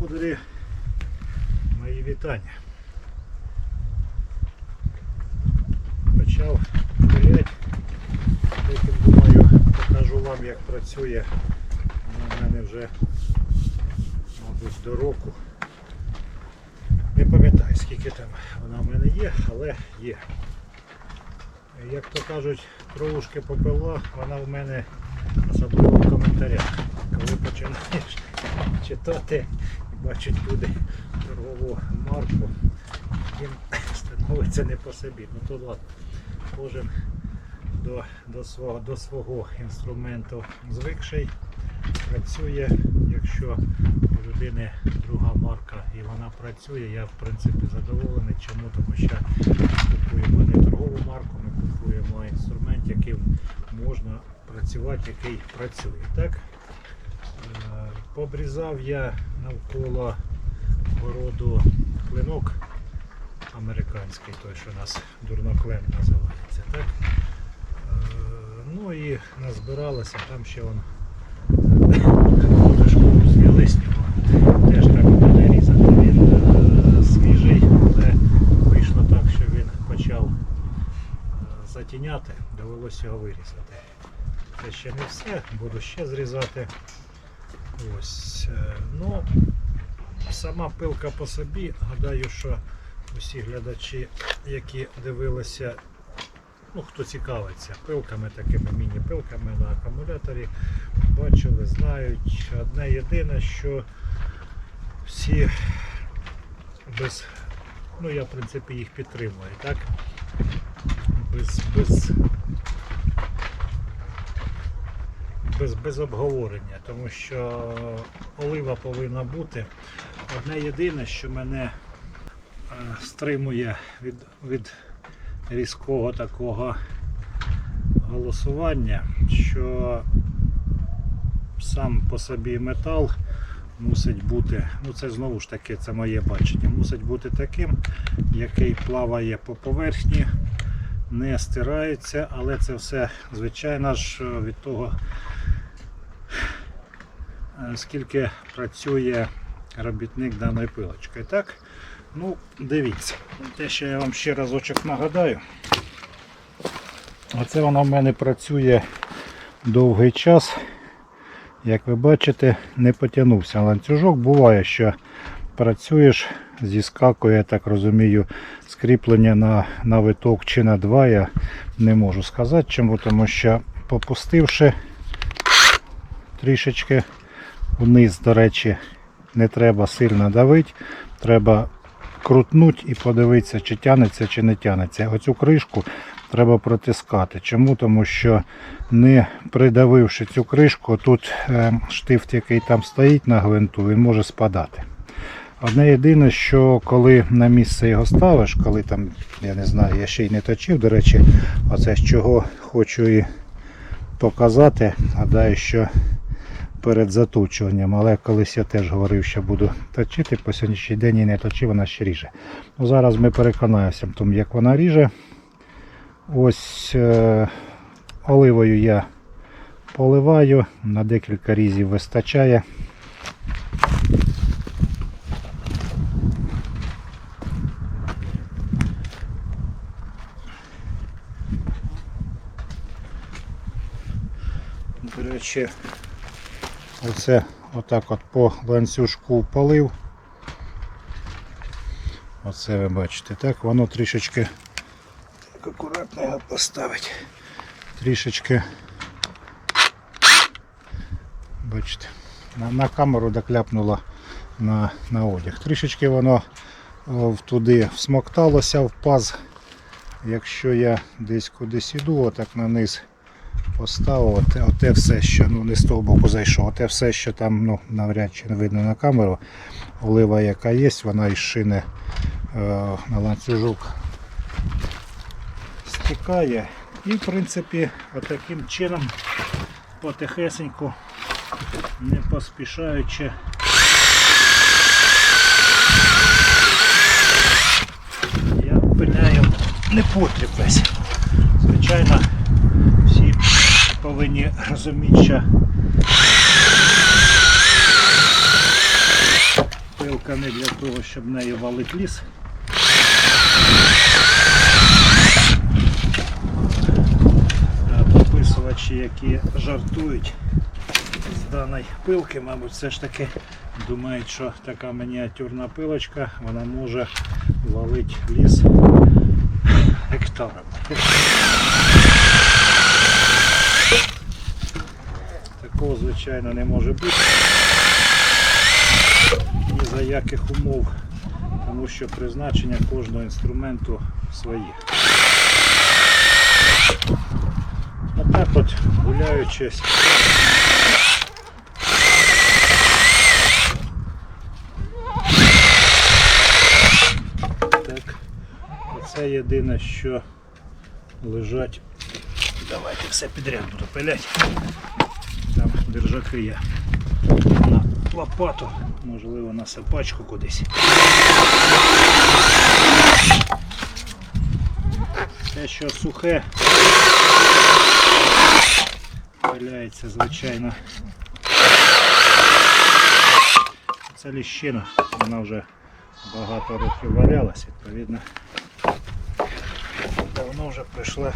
Господарі, мої вітання. Почав гуляти. Потім думаю, покажу вам як працює. В мене вже, мабуть, до року. Не пам'ятаю скільки там вона в мене є, але є. Як то кажуть, кровушки попила, вона в мене особливо в коментарях. Коли починаєш читати і бачать люди торгову марку, їм становиться не по собі. Ну то ладно, кожен до, до, свого, до свого інструменту звикший, працює. Якщо у людини друга марка і вона працює, я в принципі задоволений. Чому? Тому що ми купуємо не торгову марку, ми купуємо інструмент, яким можна працювати, який працює. Так? Побрізав я навколо городу клинок американський, той, що нас дурноклен називається. Так? Е, Ну і назбиралося, там ще он школу зняли з нього. Теж треба буде різати. Він е, свіжий, але вийшло так, що він почав е, затіняти, довелося його вирізати. Це ще не все, буду ще зрізати. Ось. е, Ну, сама пилка по собі, гадаю, що усі глядачі, які дивилися, ну хто цікавиться пилками, такими міні-пилками на акумуляторі, бачили, знають. Одне єдине, що всі без, ну я в принципі їх підтримую, так? Без, без без, без обговорення, тому що олива повинна бути. Одне єдине, що мене е, стримує від, від різкого такого голосування, що сам по собі метал мусить бути, ну це знову ж таки, це моє бачення, мусить бути таким, який плаває по поверхні, не стирається, але це все, звичайно ж, від того, скільки працює робітник даної пилочкою. Так? Ну, дивіться, те, що я вам ще разочок нагадаю. Оце вона в мене працює довгий час. Як ви бачите, не потягнувся ланцюжок. Буває, що працюєш, зіскакує, я так розумію, скріплення на, на виток чи на два. Я не можу сказати чому, тому що попустивши трішечки вниз, до речі, не треба сильно давити. Треба крутнути і подивитися, чи тянеться, чи не тянеться. Оцю кришку треба протискати. Чому? Тому що не придавивши цю кришку, тут е, штифт, який там стоїть на гвинту, він може спадати. Одне єдине, що коли на місце його ставиш, коли там, я не знаю, я ще й не точив, до речі, оце з чого хочу і показати. Гадаю, що перед заточуванням, але колись я теж говорив, що буду точити, по сьогоднішній день і не точив, вона ще ріже. Ну, зараз ми переконаємося тому, як вона ріже. Ось е, оливою я поливаю, на декілька різів вистачає. До речі, оце отак от по ланцюжку полив. Оце ви бачите, так, воно трішечки так акуратно його поставити. Трішечки бачите, на, на камеру докляпнуло на, на одяг. Трішечки воно в туди всмокталося в паз. Якщо я десь кудись іду, отак на низ поставив, оте, оте все, що ну, не з того боку зайшов, оте все, що там ну, навряд чи не видно на камеру, олива яка є, вона із шини е, на ланцюжок стікає. І в принципі отаким чином потихесеньку, не поспішаючи. Я пиляю непотріб весь. Звичайно, повинні розуміти, що Пилка не для того, щоб нею валить ліс. А Пописувачі, які жартують з даної пилки, мабуть, все ж таки думають, що така мініатюрна пилочка, вона може валити ліс гектарами. Такого, звичайно, не може бути. Ні за яких умов, тому що призначення кожного інструменту своє. Отак от гуляючись. Оце єдине, що лежать. Давайте все підряд буду пиляти. Держаки є на лопату, можливо на сапачку кудись. Те, що сухе, валяється, звичайно. Це ліщина, вона вже багато років валялась, відповідно. Давно вже прийшла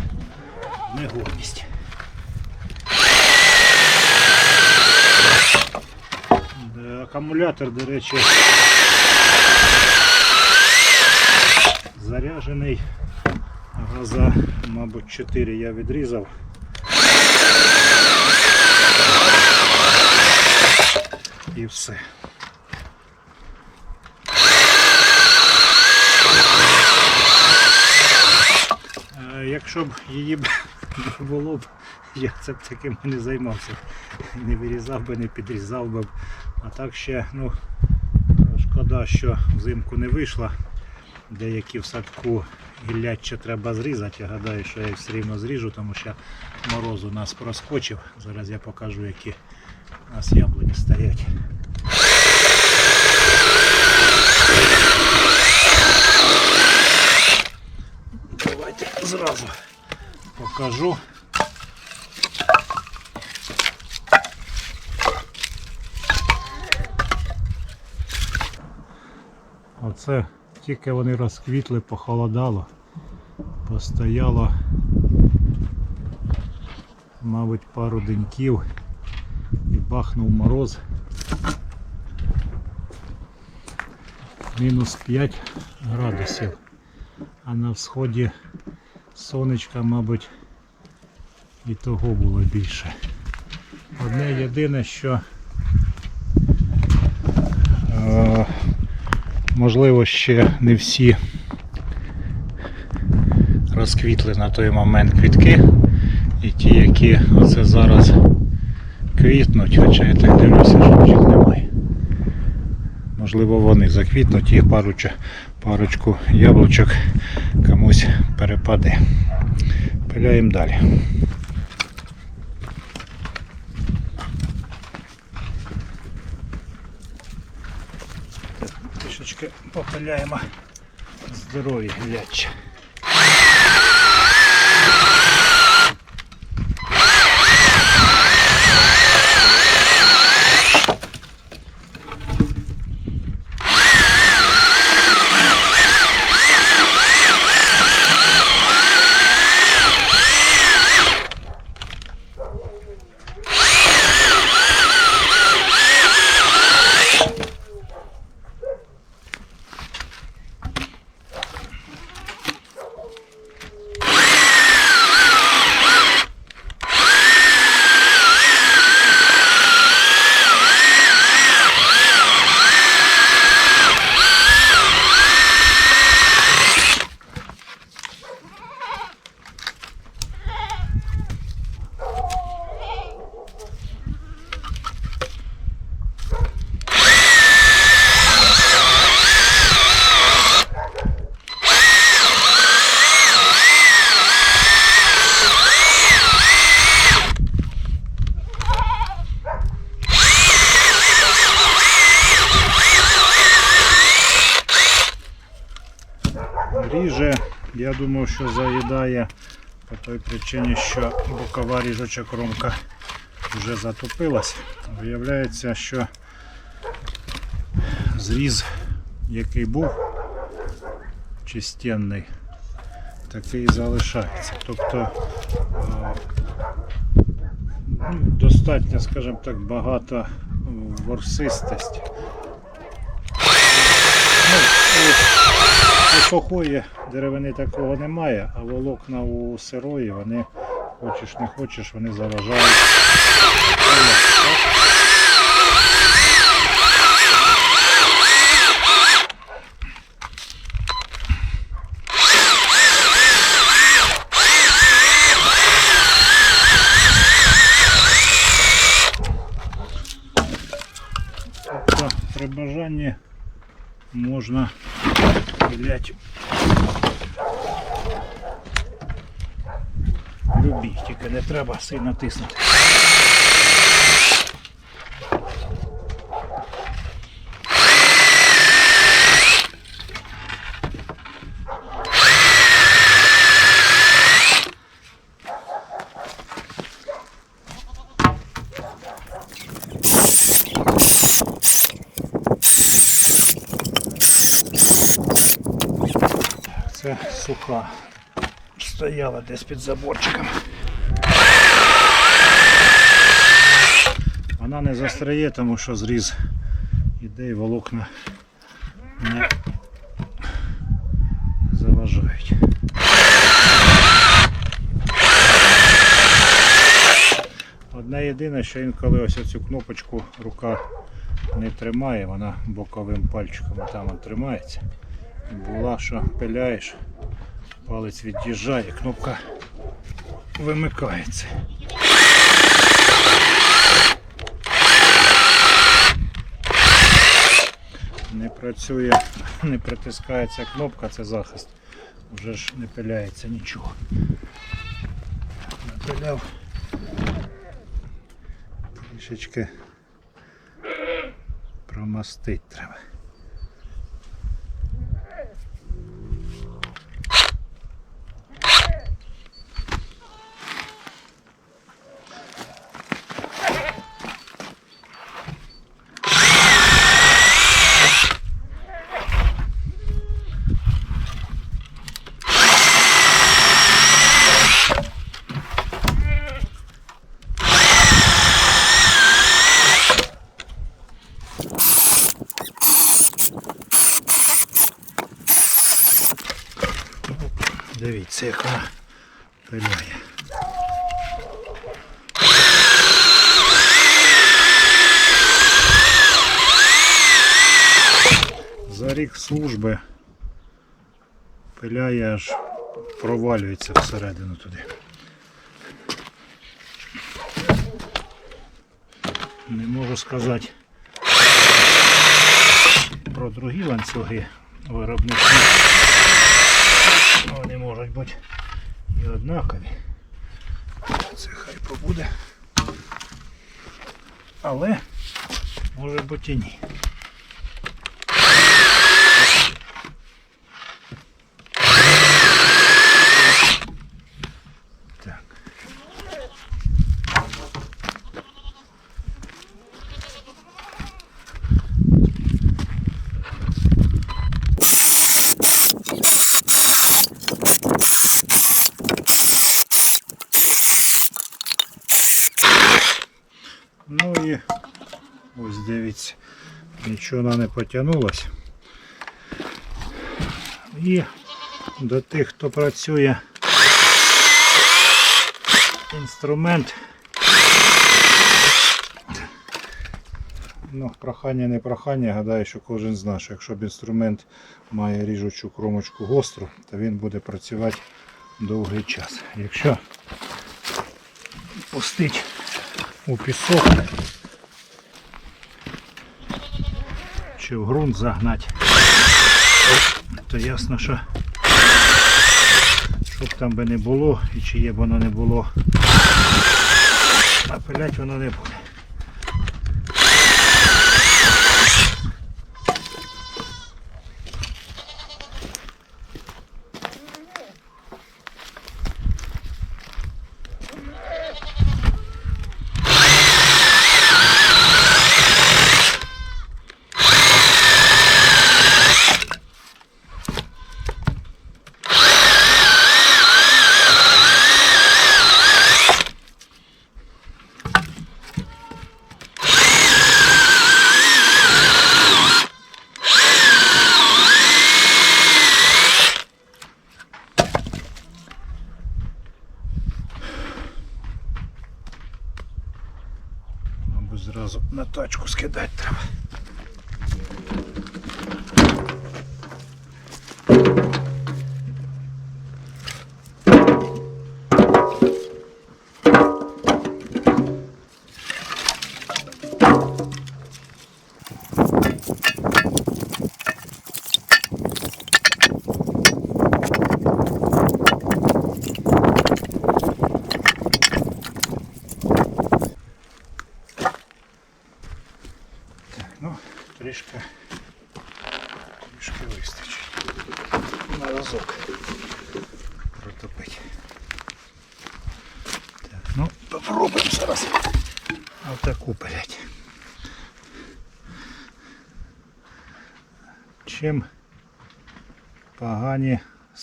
негодність. Да, акумулятор, до речі, заряджений. Газа, мабуть, 4 я відрізав. І все. Е, Якщо б її було б, я це б таким не займався. Не вирізав би, не підрізав би. А так ще, ну, шкода, що взимку не вийшла. Деякі в садку гілляче треба зрізати. Я гадаю, що я їх все рівно зріжу, тому що мороз у нас проскочив. Зараз я покажу, які у нас яблуні стоять. Давайте зразу покажу. Оце тільки вони розквітли, похолодало, постояло, мабуть, пару деньків і бахнув мороз. Мінус 5 градусів. А на всході сонечка, мабуть, і того було більше. Одне єдине, що е, можливо ще не всі розквітли на той момент квітки. І ті, які оце зараз квітнуть, хоча я так дивлюся, що їх немає. Можливо, вони заквітнуть і паруча, парочку яблучок комусь перепаде. Пиляємо далі. Трішечки попиляємо здорові глядчі. Що заїдає по той причині, що бокова ріжуча кромка вже затопилась. Виявляється, що зріз який був чистенний, такий залишається. Тобто е, ну, достатньо, скажімо так, багато ворсистості. Ну, у, у сухої деревини такого немає, а волокна у сирої, вони, хочеш не хочеш, вони заважають. Тобто при бажанні можна пилять любі, тільки не треба сильно тиснути. Це суха. Стояла десь під заборчиком. Вона не застряє, тому що зріз іде і волокна не заважають. Одне єдине, що інколи ось цю кнопочку рука не тримає, вона боковим пальчиком там тримається. Була, що пиляєш, палець від'їжджає, кнопка вимикається. Не працює, не притискається кнопка, це захист. Вже ж не пиляється нічого. Напиляв трішечки промастить треба. Дивіться, як вона пиляє. За рік служби пиляє аж провалюється всередину туди. Не можу сказати про другі ланцюги виробничі. Вони можуть бути і однакові. Це хай побуде. Але може бути і ні. Ну і ось дивіться, нічого вона не потягнулась. І до тих, хто працює інструмент. Ну, прохання не прохання, гадаю, що кожен знає, що якщо б інструмент має ріжучу кромочку гостру, то він буде працювати довгий час. Якщо пустить у пісок. Чи в ґрунт загнати, то ясно, що щоб там би не було і чиє б воно не було, а пилять воно не буде.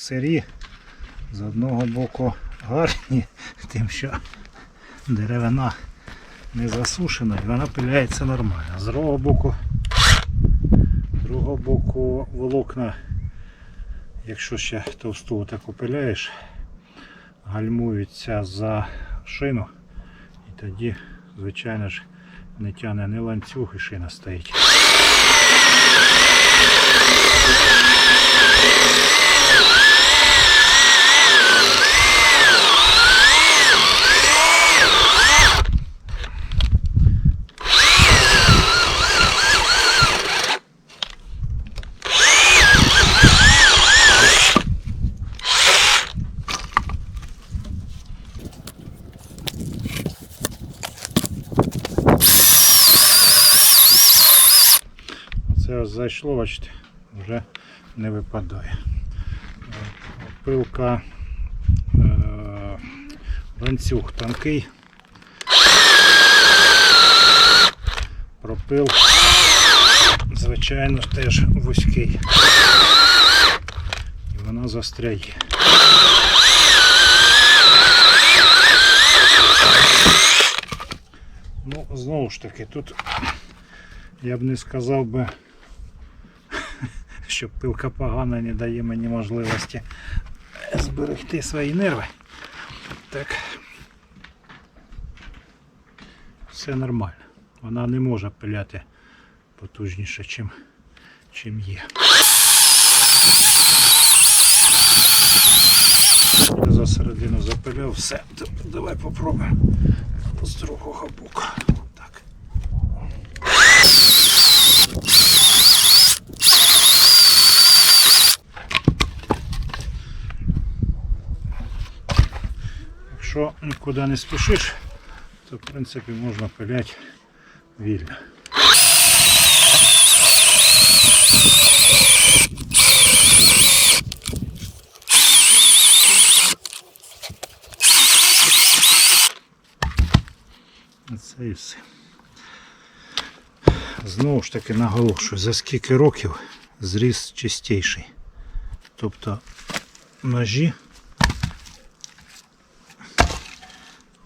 Сирі, з одного боку гарні, тим що деревина не засушена і вона пиляється нормально. З другого боку, з другого боку волокна, якщо ще товсту таку пиляєш, гальмуються за шину і тоді, звичайно ж, не тягне ні ланцюг і шина стоїть. Це ось зайшло, бачите, вже не випадає. Пилка е, ланцюг тонкий. Пропил, звичайно, теж вузький. І вона застряє. Ну, знову ж таки, тут я б не сказав би, що пилка погана не дає мені можливості зберегти свої нерви. Так все нормально. Вона не може пиляти потужніше, чим, чим є. За середину запиляв, все, давай попробуємо з другого боку. Якщо нікуди не спішиш, то в принципі можна пиляти вільно. Це і все. Знову ж таки наголошую, за скільки років зріс чистіший. Тобто ножі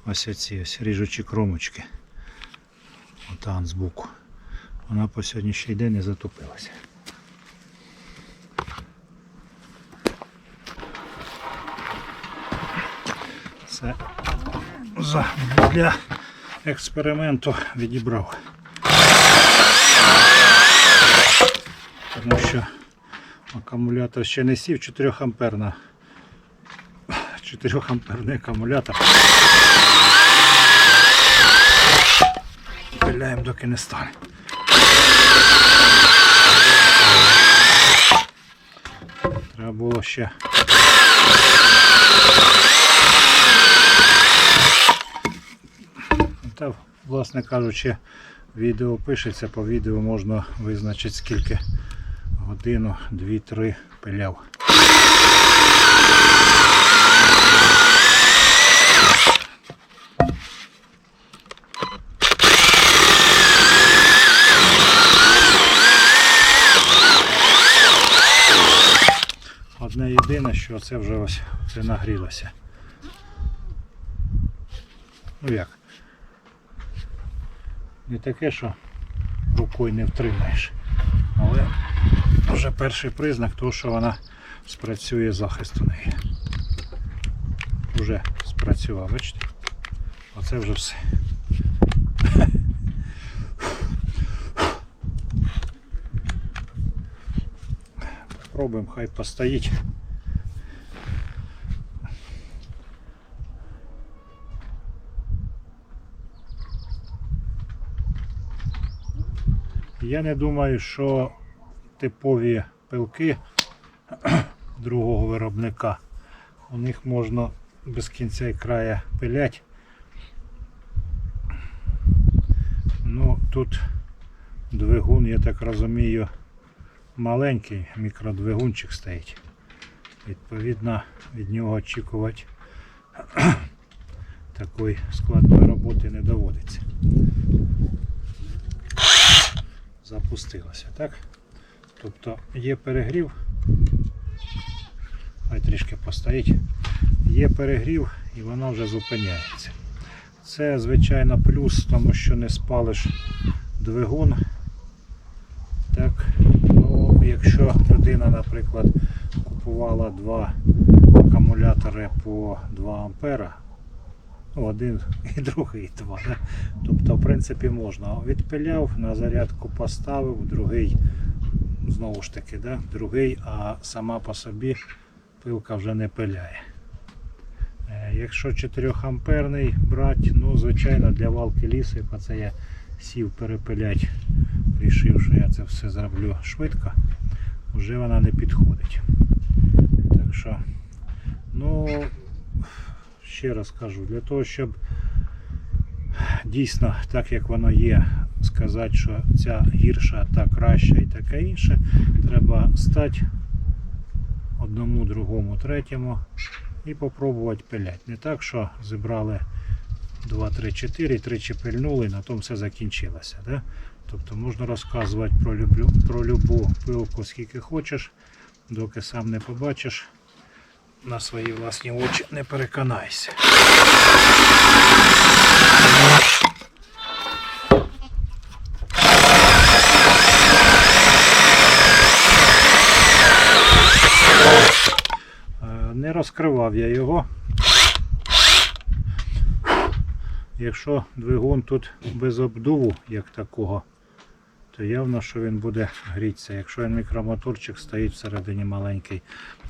ось оці ось ріжучі кромочки. Отан збоку. Вона по сьогоднішній день не затопилася. Це для експерименту відібрав. Тому що акумулятор ще не сів 4 амперна. 4 амперний акумулятор. Пиляємо доки не стане. Треба було ще. Та, власне кажучи, відео пишеться, по відео можна визначити скільки годину, дві-три пиляв. Одне єдине, що це вже ось це нагрілося. Ну як? Не таке, що рукою не втримаєш. Але вже перший признак того, що вона спрацює захист у неї. Вже спрацював, бачите? Оце вже все. Попробуємо, хай постоїть. Я не думаю, що типові пилки другого виробника. У них можна без кінця і края пилять. Ну тут двигун, я так розумію, маленький мікродвигунчик стоїть. Відповідно, від нього очікувати такої складної роботи не доводиться. Запустилося, так? Тобто є перегрів. Хай трішки постоїть. Є перегрів і вона вже зупиняється. Це, звичайно, плюс, тому що не спалиш двигун. Так, якщо людина, наприклад, купувала два акумулятори по 2 ампера, ну, один і другий два. Да? Тобто, в принципі, можна. Відпиляв, на зарядку поставив, другий, знову ж таки, да? другий, а сама по собі пилка вже не пиляє. Е, Якщо 4 амперний брати, ну звичайно для валки лісу, це я сів перепилять, рішив, що я це все зроблю швидко, вже вона не підходить. Так що, ну, ще раз кажу, для того, щоб дійсно, так як воно є, сказати, що ця гірша, та краща і таке інше, треба стати одному, другому, третьому і попробувати пиляти. Не так, що зібрали 2, 3, 4, тричі пильнули, на тому все закінчилося. Да? Тобто можна розказувати про, люблю, про любу пилку скільки хочеш, доки сам не побачиш, на свої власні очі не переконайся. Е, Не розкривав я його. Якщо двигун тут без обдуву, як такого, то явно, що він буде грітися. Якщо він мікромоторчик стоїть всередині маленький,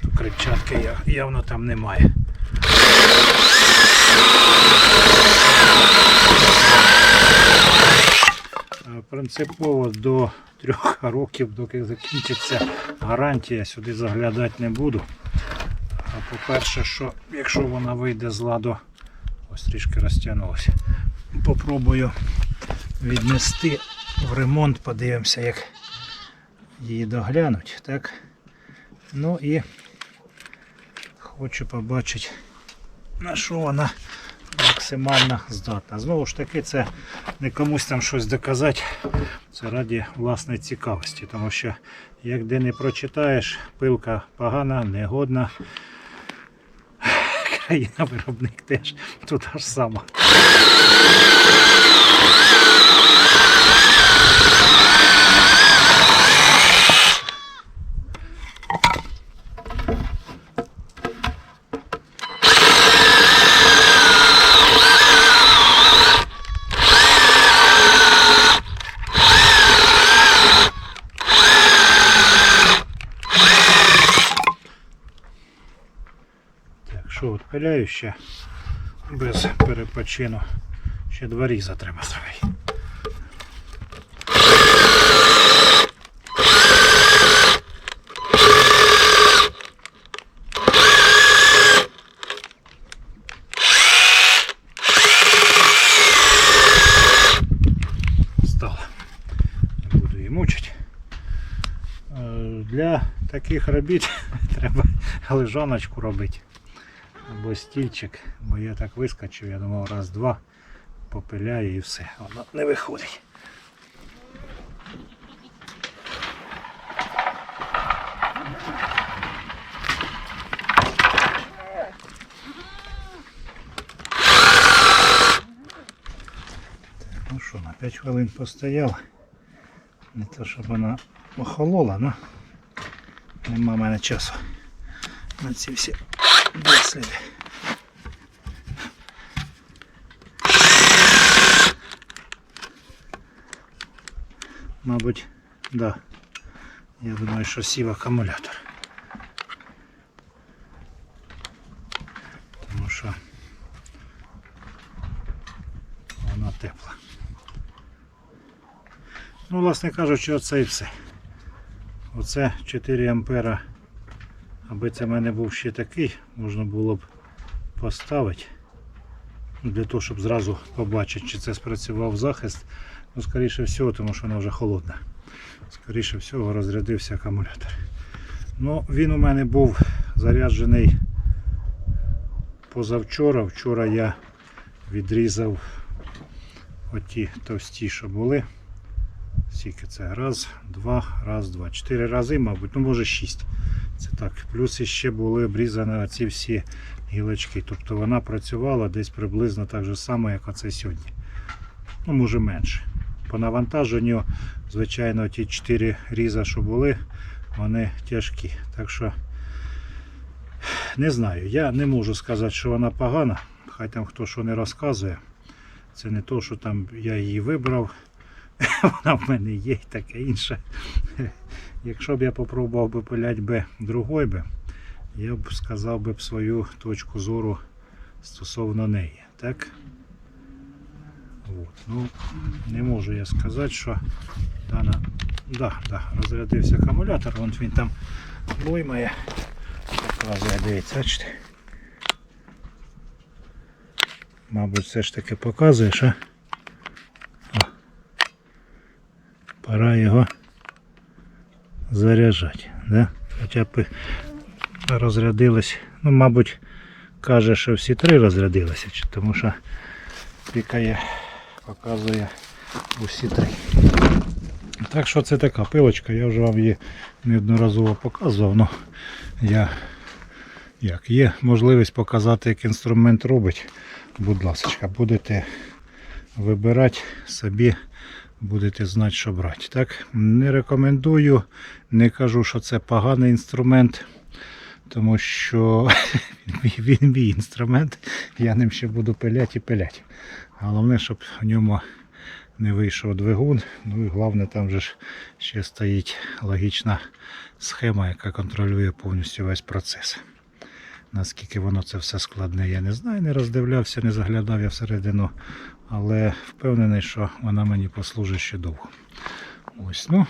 то кричатки явно там немає. Принципово до трьох років, доки закінчиться гарантія, сюди заглядати не буду. А по-перше, що якщо вона вийде з ладу, ось трішки розтягнулося. Попробую віднести в ремонт, подивимося, як її доглянуть. Так? Ну і хочу побачити, на що вона максимально здатна. Знову ж таки, це не комусь там щось доказати, це раді власної цікавості, тому що як де не прочитаєш, пилка погана, негодна. Країна виробник теж тут аж сама. Так, що от пиляю ще без перепочину. Ще два різа треба зробити. Е, Для таких робіт треба лежаночку робити або стільчик, бо я так вискочив, я думав раз-два попиляю і все. Воно не виходить. Ну що, на 5 хвилин постояв. Не то, щоб вона охолола, але нема в мене часу на ці всі сліди. Мабуть, да. Я думаю, що сів акумулятор. Тому що вона тепла. Ну, власне кажучи, оце і все. Оце 4 ампера Аби це в мене був ще такий, можна було б поставити. Для того, щоб зразу побачити, чи це спрацював захист. Ну, скоріше всього, тому що вона вже холодна. Скоріше всього розрядився акумулятор. Ну, він у мене був заряджений позавчора. Вчора я відрізав оті товсті, що були. Скільки це? Раз, два, раз, два. Чотири рази, мабуть, ну може шість. Це так. Плюс іще були обрізані ці всі гілочки. Тобто вона працювала десь приблизно так же само, як оце сьогодні. Ну, може менше. По навантаженню, звичайно, ті 4 різа, що були, вони тяжкі. Так що не знаю. Я не можу сказати, що вона погана. Хай там хто що не розказує. Це не то, що там я її вибрав. Вона в мене є і таке інше. Якщо б я попробував би пиляти би другой би, я б сказав би б свою точку зору стосовно неї. Так? От. Ну, не можу я сказати, що дана. Да, да, розрядився акумулятор, вон він там виймає. Показує, дивіться, бачите. Мабуть, все ж таки показує, що О, пора його заряджати. Да? Хоча б розрядилось. Ну, мабуть, каже, що всі три розрядилися, тому що пікає, показує усі три. Так що це така пилочка, я вже вам її неодноразово показував, але я як є можливість показати, як інструмент робить. Будь ласка, будете вибирати собі, будете знати, що брати. Так? Не рекомендую, не кажу, що це поганий інструмент, тому що він мій, інструмент, я ним ще буду пиляти і пиляти. Головне, щоб в ньому не вийшов двигун. Ну і головне, там же ще стоїть логічна схема, яка контролює повністю весь процес. Наскільки воно це все складне, я не знаю, не роздивлявся, не заглядав я всередину, але впевнений, що вона мені послужить ще довго. Ось, ну,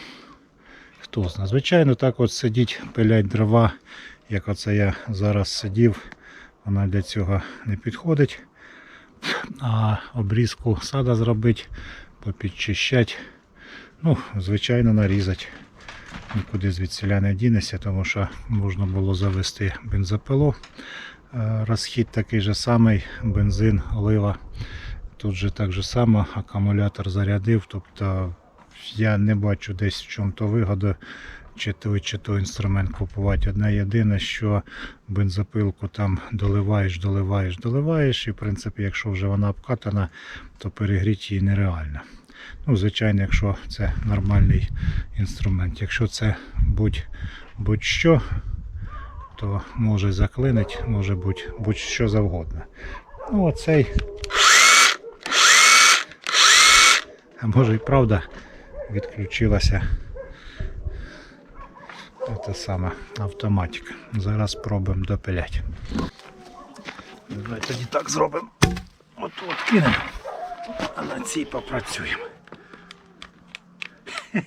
хто знає. Звичайно, так от сидіть, пилять дрова, як оце я зараз сидів, вона для цього не підходить. А обрізку сада зробити, попідчищати, ну, звичайно, нарізати. Нікуди звідсіля не дінеся, тому що можна було завести бензопилу. Е, Розхід такий же самий, бензин, олива. Тут же так же само акумулятор зарядив. Тобто я не бачу десь в чому то вигода, чи той, чи той інструмент купувати. Одне єдине, що бензопилку там доливаєш, доливаєш, доливаєш. І в принципі, якщо вже вона обкатана, то перегріти її нереально. Ну, звичайно, якщо це нормальний інструмент. Якщо це будь- будь-що, то може заклинить, може будь- будь-що завгодно. Ну, оцей. А може і правда відключилася та сама автоматика. Зараз спробуємо допиляти. Давай тоді так зробимо. От от кинемо, а на цій попрацюємо.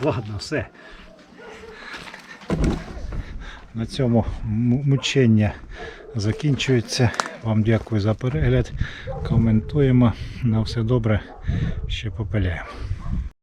Ладно, все. На цьому мучення закінчується. Вам дякую за перегляд. Коментуємо. На все добре. Ще попиляємо.